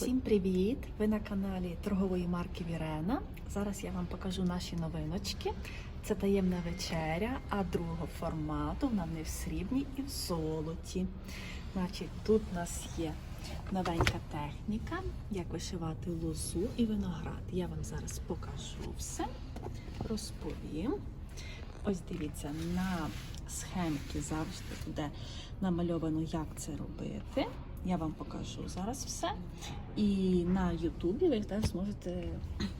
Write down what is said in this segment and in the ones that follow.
Всім привіт! Ви на каналі торгової марки Вірена. Зараз я вам покажу наші новиночки. Це таємна вечеря, а другого формату вона не в срібні і в золоті. Значить, тут у нас є новенька техніка, як вишивати лозу і виноград. Я вам зараз покажу все, розповім. Ось дивіться, на схемці завжди буде намальовано, як це робити. Я вам покажу зараз все. І на Ютубі ви теж зможете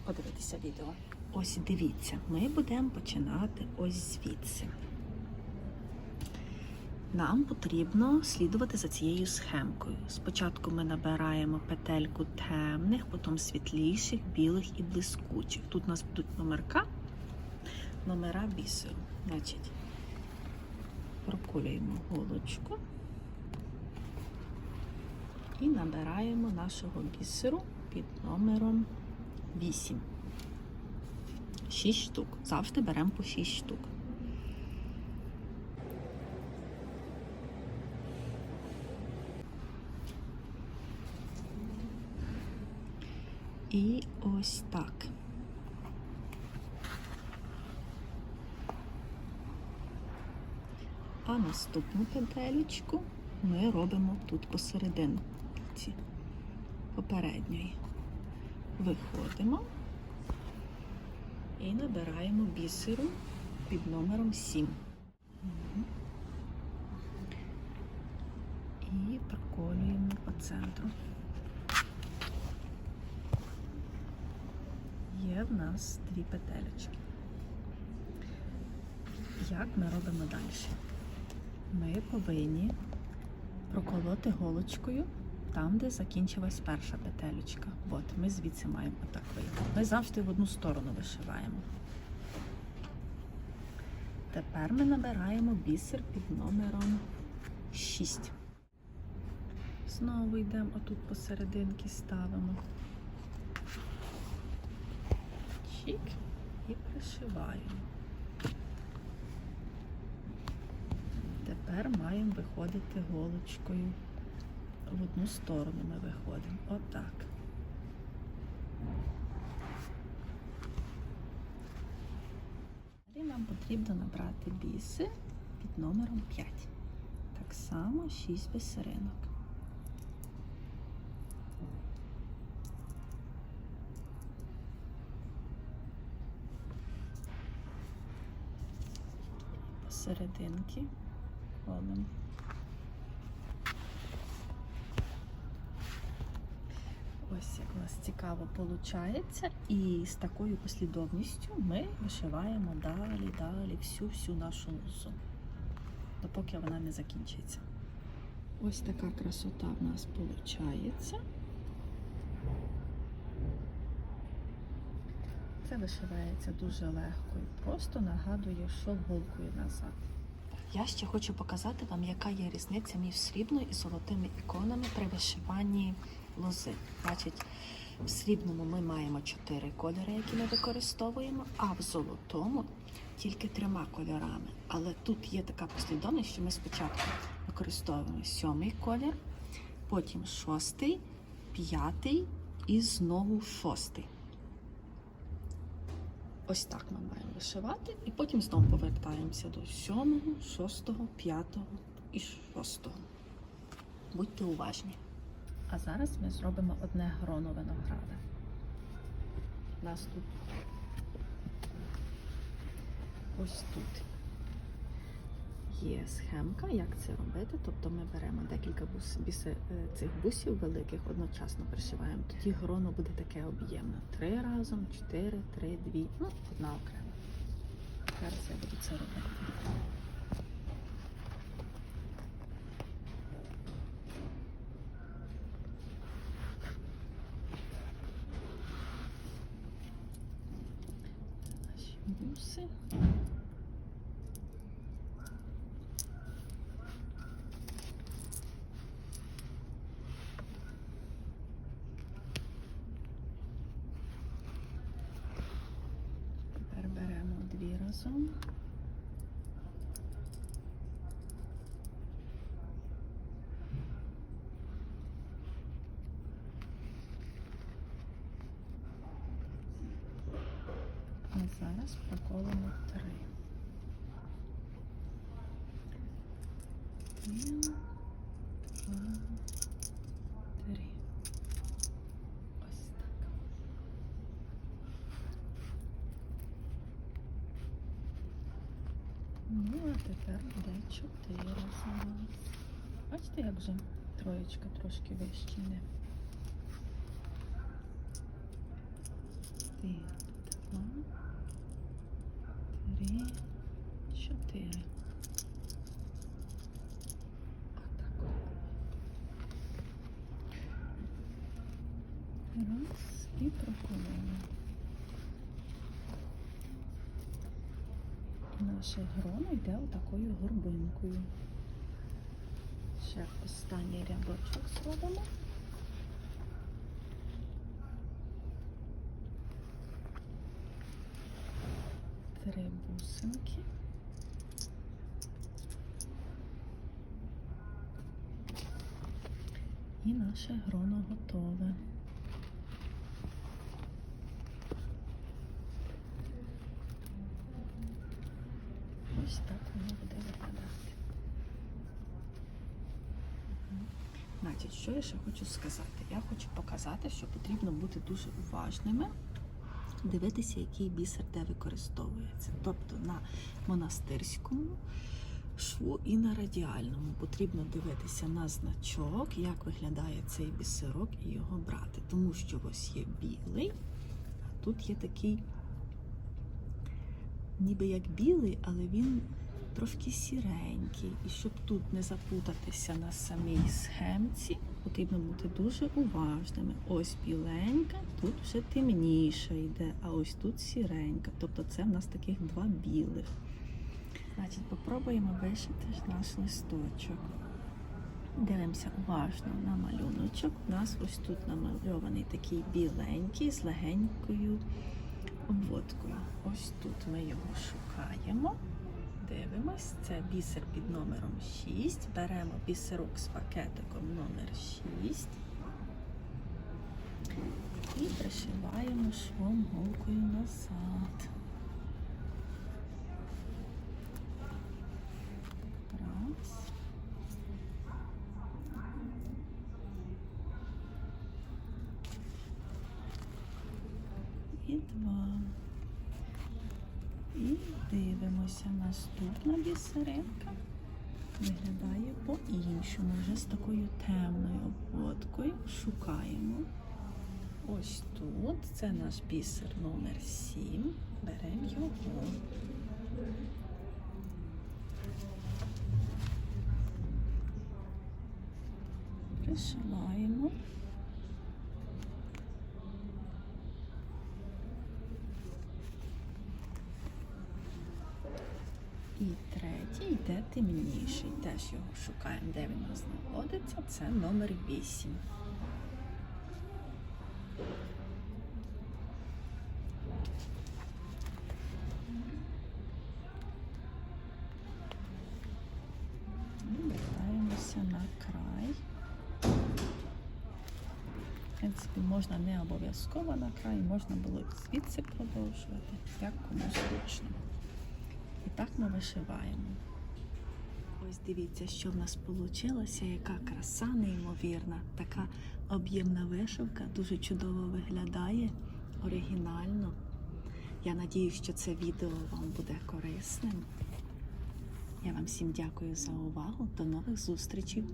подивитися відео. Ось дивіться, ми будемо починати ось звідси. Нам потрібно слідувати за цією схемкою. Спочатку ми набираємо петельку темних, потім світліших, білих і блискучих. Тут у нас будуть номерка, номера бісеру. Значить, проколюємо голочку і набираємо нашого бісеру під номером 8. 6 штук. Завжди беремо по 6 штук. І ось так. А наступну петелечку ми робимо тут посерединці попередньої. Виходимо і набираємо бісеру під номером 7. І проколюємо по центру. Є в нас дві петелечки. Як ми робимо далі? Ми повинні проколоти голочкою там, де закінчилась перша петелечка. От, ми звідси маємо отак. Ми завжди в одну сторону вишиваємо. Тепер ми набираємо бісер під номером 6. Знову йдемо отут посерединки ставимо. Чик і пришиваємо. Тепер маємо виходити голочкою. В одну сторону ми виходимо. Отак. Далі нам потрібно набрати біси під номером 5. Так само 6 бисеринок. Посерединки ходимо. Ось як у нас цікаво виходить. І з такою послідовністю ми вишиваємо далі, далі всю всю нашу лозу, допоки вона не закінчиться. Ось така красота в нас виходить. Це вишивається дуже легко і просто нагадує, що голкою назад. Я ще хочу показати вам, яка є різниця між срібною і золотими іконами при вишиванні лози. Значить, в срібному ми маємо чотири кольори, які ми використовуємо, а в золотому тільки трьома кольорами. Але тут є така послідовність, що ми спочатку використовуємо сьомий колір, потім шостий, п'ятий і знову шостий. Ось так ми маємо вишивати, і потім знову повертаємося до сьомого, шостого, п'ятого і шостого. Будьте уважні. А зараз ми зробимо одне гроно винограда. У нас тут ось тут є схемка, як це робити. Тобто ми беремо декілька бус, бісе, е, цих бусів великих, одночасно пришиваємо. Тоді гроно буде таке об'ємне. Три разом, чотири, три, дві, ну, одна окрема. Зараз я буду це робити. Наші буси. Тепер беремо дві разом. Зараз проколимо три. Один, два, три. Так. Ну, а тепер буде чотири зараз. Бачите, як вже троєчка трошки вище йде. Один, два, три, чотири. Отак. Раз і проколимо. Наше гроно йде отакою горбинкою. Ще останній рядочок зробимо. Три бусинки. І наше гроно готове. Ось так воно буде виглядати. Значить, що я ще хочу сказати? Я хочу показати, що потрібно бути дуже уважними, дивитися, який бісер де використовується. Тобто на монастирському шву і на радіальному потрібно дивитися на значок, як виглядає цей бісерок і його брати. Тому що ось є білий, а тут є такий ніби як білий, але він трошки сіренький. І щоб тут не запутатися на самій схемці, потрібно бути дуже уважними. Ось біленька, тут вже темніша йде, а ось тут сіренька. Тобто це в нас таких два білих. Значить, попробуємо вишити наш листочок. Дивимося уважно на малюночок. У нас ось тут намальований такий біленький з легенькою обводкою. Ось тут ми його шукаємо. Дивимось, це бісер під номером 6. Беремо бісерок з пакетиком номер 6 і пришиваємо швом голкою назад. Два. І дивимося. Наступна бісеринка виглядає по-іншому, вже з такою темною обводкою. Шукаємо. Ось тут. Це наш бісер номер 7. Беремо його. Пришиваємо. І третій йде темніший. Теж його шукаємо, де він у знаходиться. Це номер 8. І вертаємося на край. В принципі, можна не обов'язково на край, можна було звідси продовжувати, як кому зручно. Так ми вишиваємо. Ось дивіться, що в нас вийшло, яка краса неймовірна. Така об'ємна вишивка, дуже чудово виглядає, оригінально. Я надію, що це відео вам буде корисним. Я вам всім дякую за увагу. До нових зустрічей!